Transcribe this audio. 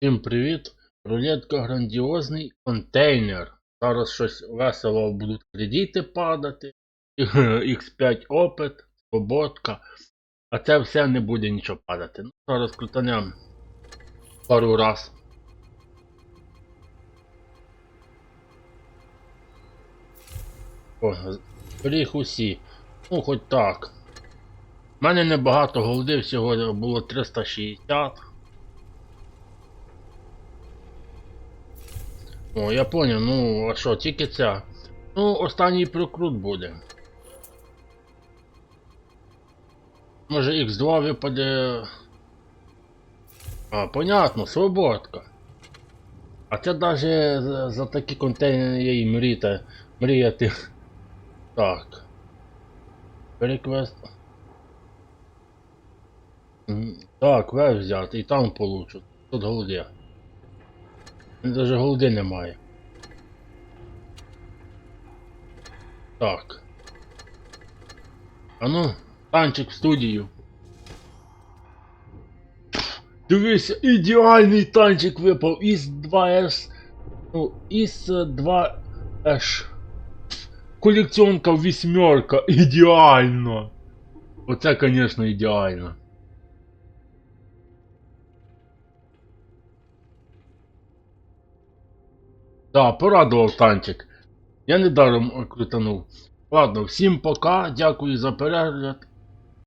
Всім привіт! Рулетка грандіозний контейнер. Зараз щось весело будуть кредити падати. X5 опит, свободка. А це все не буде нічого падати. Ну, зараз крутанем пару раз. О, зберіг усі. Ну, хоч так. У мене небагато голди, всього було 360. О, я поняв, ну а що, тільки ця. Ну, останній прокрут буде. Може X2 випаде. А, понятно, свободка. А це даже за, за такі контейнери є і мріяти. Мріяти. Так. Переквест. Так, весь взяти і там получу. Тут голди. Даже голди немає. Так. А ну, танчик в студію. Дивися, ідеальний танчик випав із 2С. Ну, із 2H. Колекціонка вісьмерка. Ідеально. Оце, конечно, ідеально. Да, порадував танчик. Я недаром крутанув. Ладно, всім пока, дякую за перегляд